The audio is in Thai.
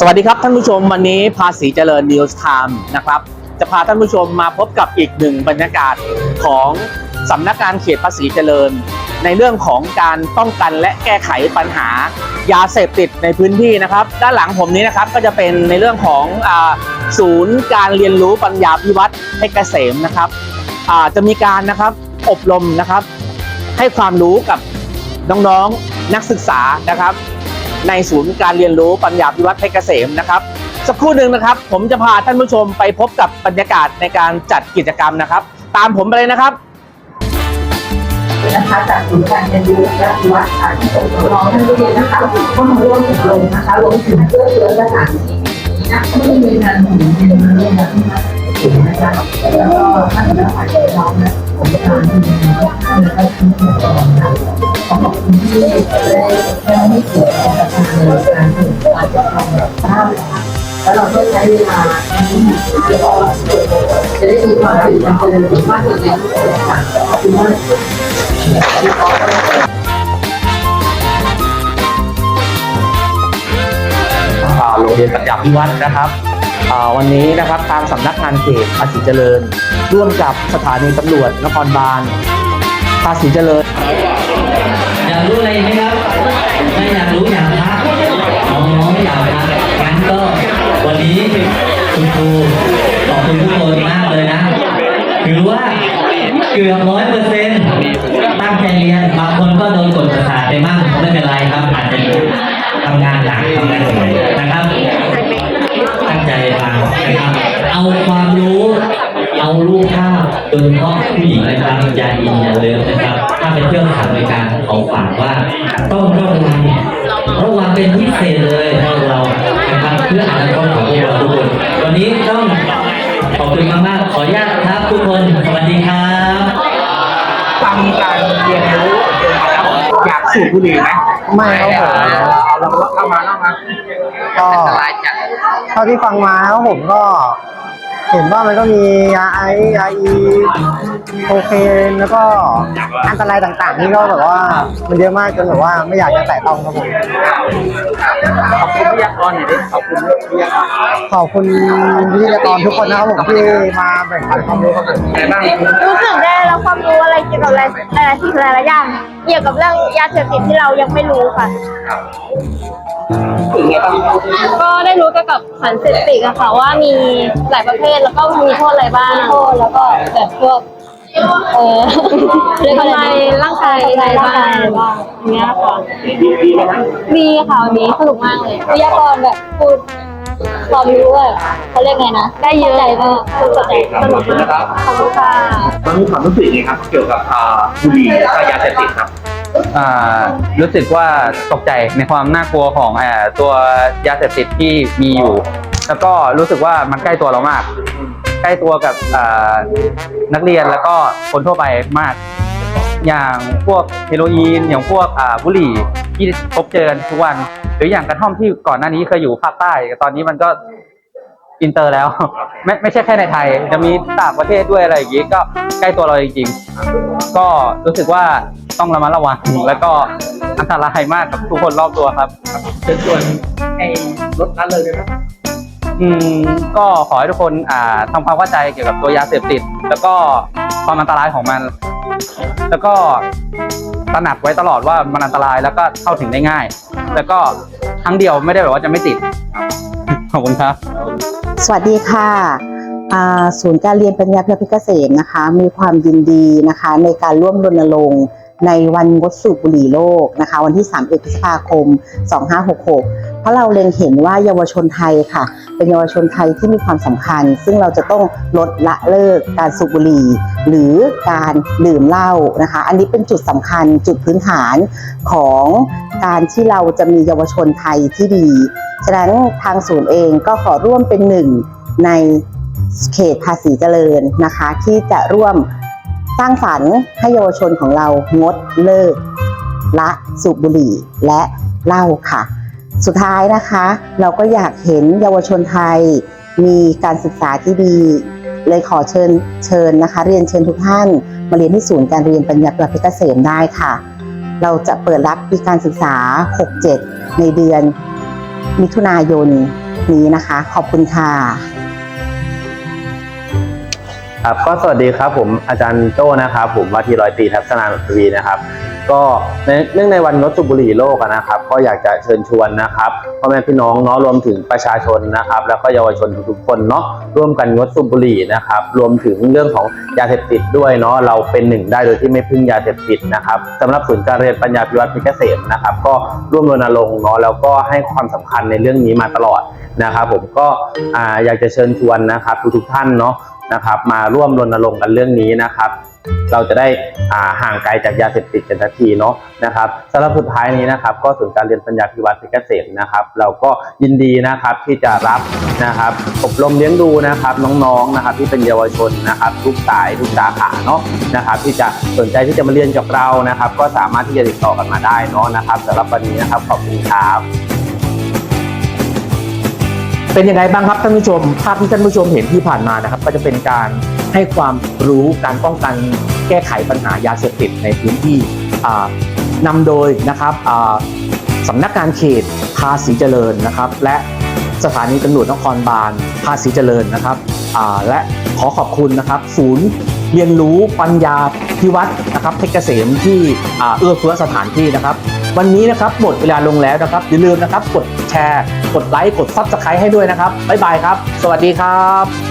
สวัสดีครับท่านผู้ชมวันนี้ภาษีเจริญนิวส์ไทม์นะครับ จะพาท่านผู้ชมมาพบกับอีกหนึ่งบรรยากาศของสำนักงานเขตภาษีเจริญ ในเรื่องของการป้องกันและแก้ไขปัญหายาเสพติดในพื้นที่นะครับ ด้านหลังผมนี้นะครับก็จะเป็นในเรื่องของอศูนย์การเรียนรู้ปัญญาพิวัตรเพชรเกษมนะครับจะมีการนะครับอบรมนะครับ ให้ความรู้กับน้องๆนักศึกษานะครับ ในศูนย์การเรียนรู้ปัญญาพิวัตรเพชรเกษมนะครับ สักครู่หนึ่งนะครับ ผมจะพาท่านผู้ชมไปพบกับบรรยากาศในการจัดกิจกรรมนะครับ ตามผมไปเลยนะครับนะคะจากศูนย์การเรียนรู้และวิวัฒน์ที่ส่งน้องๆนักเรียนนะคะก็มาร่วมอบรมนะคะรวมถึงเพื่อเชื้อสถานที่นี้นะไม่มีงานหนุนเรียนรู้เรื่องแบบนี้นะถึงนะคะแล้วก็ท่านคณะฝ่ายน้องนะผมจะทำที่ดีท่านก็ทำที่ดีค่ะ แล้วเราก็ใช้เวลาจะได้มีความสุขความเจริญมากขึ้นในทุกคนค่ะขอบคุณมากอ่าโรงเรียนปัญญาพิวัตรนะครับ วันนี้นะครับทางสำนักงานเขตภาษีเจริญ ร่วมกับสถานีตำรวจนครบาลภาษีเจริญ อยากรู้อะไรไหมครับไม่อยากรู้อยากพักอ๋อไม่อยากพักงั้นก็วันนี้คุณครูขอบคุณทุกคนมากเลยนะถือว่าเกือบร้อยเปอร์เซ็นต์ตั้งใจเรียนบางคนก็โดนกดประสาทไปมั่งไม่เป็นไรครับอาจจะทำงานหนักทำงานเหนื่อยนะครับ ตั้งใจฟังนะครับเอาความรู้ เอารูปภาพโดยเฉพาะผู้หญิงนะครับอย่าอินอย่าเลิฟนะครับ ถ้าไปเที่ยวสถานบริการของฝากว่าต้องระวังระวังเป็นพิเศษเลยให้เรานะครับเพื่ออนาคตของพวกเราทุกคนวันนี้ต้องขอบคุณมากๆขออนุญาตครับทุกคนสวัสดีครับฟังการเรียนรู้แล้วอยากสูบบุหรี่ไหมไม่ครับผมเอาเราเข้ามาเข้ามาก็เท่าที่ฟังมาครับผมก็ เห็นว่ามันก็มียาไอยาอีโคเคนแล้วก็อันตรายต่างๆ นี่ก็แบบว่ามันเยอะมากจนแบบว่าไม่อยากจะแตะต้องครับผมขอบคุณวิทยากรหน่อยดิขอบคุณวิทยากรขอบคุณวิทยากรทุกคนนะครับผมที่มาแบ่งปันความรู้ครับผมไงบ้างรู้สึกได้รับความรู้อะไรเกี่ยวกับหลายหลายๆสิ่งหลายๆอย่างเกี่ยวกับเรื่องยาเสพติดที่เรายังไม่รู้ค่ะ ถึงไงบ้างก็ได้รู้เกี่ยวกับสารเสพติดอะค่ะว่ามีหลายประเภทแล้วก็มีโทษอะไรบ้างโทษแล้วก็แบบพวกเออทำลายร่างกายอะไรบ้างอย่างเงี้ยค่ะดีดีไหมดีค่ะวันนี้สนุกมากเลยวิทยากรแบบพูดความรู้อะเขาเรียกไงนะ ได้เยอะเลยมากเข้าใจสนุกมากขอบคุณค่ะมันมีความรู้สึกยังไงครับ เกี่ยวกับอ่าบุหรี่และก็ยาเสพติดครับ อ่ารู้สึกว่าตกใจในความน่ากลัวของเอ่อตัวยาเสพติดที่มีอยู่ แล้วก็รู้สึกว่ามันใกล้ตัวเรามาก ใกล้ตัวกับอ่านักเรียนแล้วก็คนทั่วไปมาก อย่างพวกเฮโรอีนอย่างพวกอ่าบุหรี่ที่พบเจอกันทุกวัน หรืออย่างกระท่อมที่ก่อนหน้านี้เคยอยู่ภาคใต้ ตอนนี้มันก็อินเตอร์แล้ว ไม่ไม่ใช่แค่ในไทย จะมีต่างประเทศด้วยอะไรอย่างนี้ก็ใกล้ตัวเราจริงๆก็รู้สึกว่า ต้องระมัดระวังแล้วก็อันตรายมากกับทุกคนรอบตัวครับเชิญชวนให้ลดละเลยนะครับอืมก็ขอให้ทุกคนอ่าทำความเข้าใจเกี่ยวกับตัวยาเสพติด แล้วก็ความอันตรายของมัน แล้วก็ตระหนักไว้ตลอดว่ามันอันตรายแล้วก็เข้าถึงได้ง่าย แล้วก็ครั้งเดียวไม่ได้แบบว่าจะไม่ติดขอบคุณครับ สวัสดีค่ะอ่าศูนย์การเรียนปัญญาเพื่อพิเกษมนะคะ มีความยินดีนะคะ ในการร่วมรณรงค์ ในวันงดสูบบุหรี่โลกนะคะ วันที่ 31 พฤษภาคม 2566 เพราะเราเล็งเห็นว่าเยาวชนไทยค่ะ เป็นเยาวชนไทยที่มีความสำคัญ ซึ่งเราจะต้องลดละเลิกการสูบบุหรี่ หรือการดื่มเหล้านะคะ อันนี้เป็นจุดสำคัญจุดพื้นฐานของการที่เราจะมีเยาวชนไทยที่ดี ฉะนั้นทางศูนย์เองก็ขอร่วมเป็นหนึ่งในเขตภาษีเจริญนะคะ ที่จะร่วม สร้างสรรค์ให้เยาวชนของเรางดเลิก ละสูบบุหรี่และเหล้าค่ะ สุดท้ายนะคะ เราก็อยากเห็นเยาวชนไทย มีการศึกษาที่ดี เลยขอเชิญเชิญนะคะ เรียนเชิญทุกท่าน มาเรียนที่ศูนย์การเรียนปัญญาประเพชรเกษมได้ค่ะ เราจะเปิดรับปีการศึกษา 67 ในเดือนมิถุนายนนี้นะคะ ขอบคุณค่ะ ครับก็สวัสดีครับผมอาจารย์โจ้นะครับ ผมว่าที่ร้อยตีทัศนานทวีนะครับ ก็ในเนื่องในวันงดสูบบุหรี่โลกนะครับ ก็อยากจะเชิญชวนนะครับพ่อแม่พี่น้องเนาะรวมถึงประชาชนนะครับ แล้วก็เยาวชนทุกๆคนเนาะร่วมกันงดสูบบุหรี่นะครับ รวมถึงเรื่องของยาเสพติดด้วยเนาะเราเป็นหนึ่งได้โดยที่ไม่พึ่งยาเสพติดนะครับสำหรับศูนย์การเรียนปัญญาพิวัตรพิเกษมนะครับ ก็ร่วมรณรงค์เนาะแล้วก็ให้ความสำคัญในเรื่องนี้มาตลอดนะครับ ผมก็อ่าอยากจะเชิญชวนนะครับทุกๆท่านเนาะ นะครับมาร่วมรณรงค์กันเรื่องนี้นะครับ เราจะได้อ่าห่างไกลจากยาเสพติดกันทันทีเนาะนะครับสำหรับสุดท้ายนี้นะครับ ก็ศูนย์การเรียนปัญญาพิวัตรเพชรเกษมนะครับ เราก็ยินดีนะครับที่จะรับนะครับอบรมเลี้ยงดูนะครับน้องๆนะครับ ที่เป็นเยาวชนนะครับ ทุกสายทุกสาขาเนาะนะครับ ที่จะสนใจที่จะมาเรียนกับเรานะครับ ก็สามารถที่จะติดต่อกันมาได้เนาะนะครับสำหรับวันนี้นะครับขอบคุณครับ เป็นยังไงบ้างครับท่านผู้ชม ภาพที่ท่านผู้ชมเห็นที่ผ่านมานะครับ ก็จะเป็นการให้ความรู้การป้องกันแก้ไขปัญหายาเสพติดในพื้นที่นำโดยนะครับสำนักงานเขตภาษีเจริญนะครับ และสถานีตำรวจนครบาลภาษีเจริญนะครับและขอขอบคุณนะครับ ศูนย์เรียนรู้ปัญญาพิวัตรนะครับเพชรเกษมที่เอื้อเฟื้อสถานที่นะครับ วันนี้นะครับหมดเวลาลงแล้วนะครับอย่าลืมนะครับกดแชร์ กดไลค์กดซับสไครต์ให้ด้วยนะครับบ๊ายบายครับ สวัสดีครับ